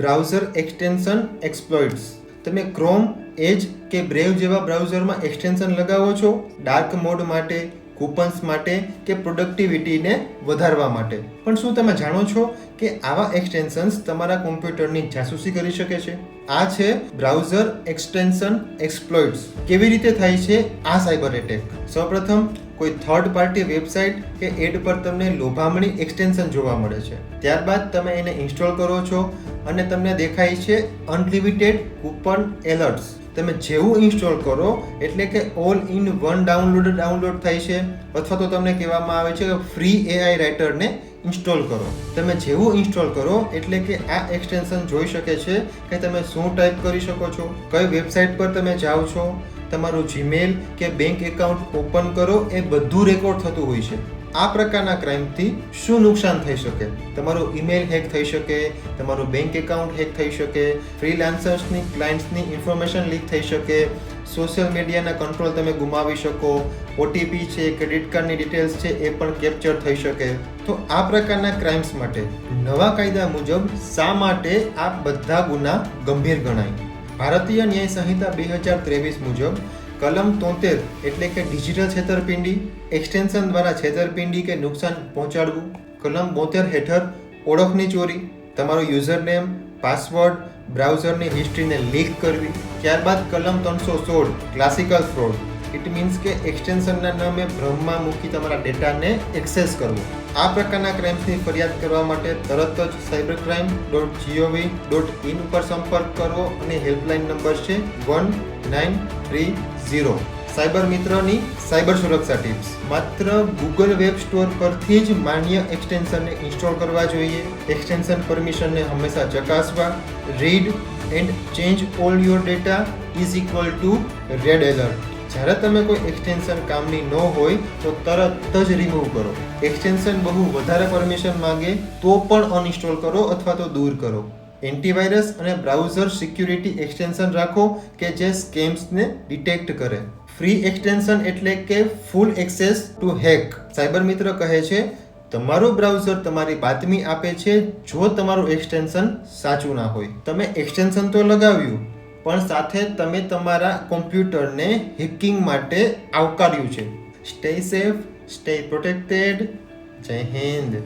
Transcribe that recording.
Browser extension એક્સપ્લોઇટ્સ. તમે chrome એજ કે brave જેવા બ્રાઉઝરમાં એક્સટેન્શન લગાવો છો ડાર્ક મોડ માટે, કૂપન્સ માટે કે પ્રોડક્ટિવિટીને વધારવા માટે. પણ શું તમે જાણો છો કે આવા એક્સટેન્શન્સ તમારા કોમ્પ્યુટરની જાસૂસી કરી શકે છે? આ છે બ્રાઉઝર એક્સટેન્શન એક્સપ્લોઇટ્સ. કેવી રીતે થાય છે આ સાયબર એટેક? સૌપ્રથમ, કોઈ થર્ડ પાર્ટી વેબસાઇટ કે એડ પર તમને લોભામણી એક્સટેન્શન જોવા મળે છે. ત્યારબાદ તમે એને ઇન્સ્ટોલ કરો છો અને તમને દેખાય છે અનલિમિટેડ કૂપન એલર્ટ્સ. તમે જેવું ઇન્સ્ટોલ કરો, એટલે કે all in one download download થાય છે, અથવા તો તમને કહેવામાં આવે છે કે ફ્રી એઆઈ રાઇટરને ઇન્સ્ટોલ કરો. તમે જેવું ઇન્સ્ટોલ કરો, એટલે કે આ એક્સટેન્શન જોઈ શકે છે કે તમે શું ટાઈપ કરી શકો છો, કઈ વેબસાઇટ પર તમે જાઓ છો, તમારું જીમેલ કે બેંક એકાઉન્ટ ઓપન કરો, એ બધું રેકોર્ડ થતું હોય છે. આ પ્રકારના ક્રાઇમથી શું નુકસાન થઈ શકે? તમારું ઈમેલ હેક થઈ શકે, તમારું બેંક એકાઉન્ટ હેક થઈ શકે ફ્રીલાન્સર્સની ક્લાયન્ટ્સની ઇન્ફોર્મેશન લીક થઈ શકે સોશિયલ મીડિયાના કંટ્રોલ તમે ગુમાવી શકો ઓટીપી છે ક્રેડિટ કાર્ડની ડિટેલ્સ છે, એ પણ કેપ્ચર થઈ શકે. તો આ પ્રકારના ક્રાઇમ્સ માટે નવા કાયદા મુજબ શા માટે આ બધા ગુના ગંભીર ગણાય? ભારતીય ન્યાય સંહિતા બે હજાર ત્રેવીસ મુજબ કલમ તોતેર એટલે કે ડિજિટલ છેતરપિંડી, એક્સટેન્શન દ્વારા છેતરપિંડી કે નુકસાન પહોંચાડવું, કલમ બોતેર હેઠળ ઓળખની ચોરી, તમારો યુઝર નેમ પાસવર્ડ, બ્રાઉઝરની હિસ્ટ્રીને લીક કરવી, ત્યારબાદ કલમ ત્રણસો સોળ, ક્લાસિકલ ફ્રોડ. ઇટ મીન્સ કે એક્સટેન્શનના નામે ભ્રમમાં મૂકી તમારા ડેટાને એક્સેસ કરવો. આ પ્રકારના ક્રાઇમ્સની ફરિયાદ કરવા માટે તરત જ cyber crime dot G O V dot in ઉપર સંપર્ક કરવો અને હેલ્પલાઇન નંબર છે one nine three zero cyber મિત્રની સાયબર સુરક્ષા ટિપ્સ. માત્ર ગૂગલ વેબ સ્ટોર પરથી જ માન્ય એક્સટેન્શનને ઇન્સ્ટોલ કરવા જોઈએ. એક્સટેન્શન પરમિશનને હંમેશા ચકાસવા. Read and change all your data is equal to red alert. જ્યારે તમે કોઈ એક્સટેન્શન કામની ન હોય, તો તરત જ રિમૂવ કરો. એક્સટેન્શન બહુ વધારે પરમિશન માંગે તો પણ અનઇન્સ્ટોલ કરો અથવા તો દૂર કરો. એન્ટીવાયરસ અને બ્રાઉઝર સિક્યુરિટી એક્સટેન્શન રાખો કે જે સ્કેમ્સને ડિટેક્ટ કરે. ફ્રી એક્સટેન્શન એટલે કે full access to hack. Cyber મિત્ર કહે છે, તમારું બ્રાઉઝર તમારી બાતમી આપે છે જો તમારું એક્સટેન્શન સાચું ના હોય. તમે એક્સટેન્શન તો લગાવ્યું, પણ સાથે તમે તમારા કોમ્પ્યુટરને હેકિંગ માટે આવકાર્યું છે. Stay safe, stay protected. જય હિન્દ.